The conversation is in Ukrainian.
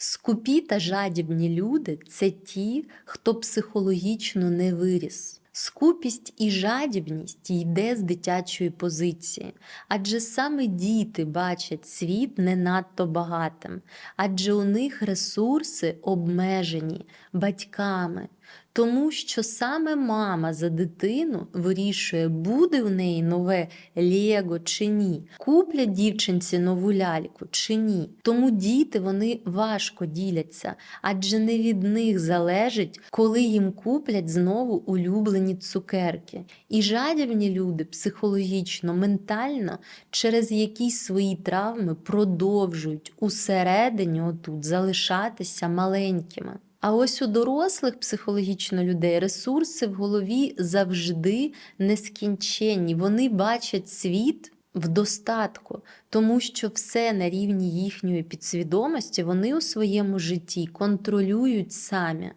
Скупі та жадібні люди це ті, хто психологічно не виріс. Скупість і жадібність йде з дитячої позиції, адже саме діти бачать світ не надто багатим, адже у них ресурси обмежені батьками, тому що саме мама за дитину вирішує, буде в неї нове Лего чи ні, куплять дівчинці нову ляльку чи ні. Тому діти вони важко діляться, адже не від них залежить, коли їм куплять знову улюблені цукерки. І жадібні люди психологічно, ментально через якісь свої травми продовжують усередині отут залишатися маленькими. А ось у дорослих психологічно людей ресурси в голові завжди нескінченні. Вони бачать світ в достатку, тому що все на рівні їхньої підсвідомості вони у своєму житті контролюють самі.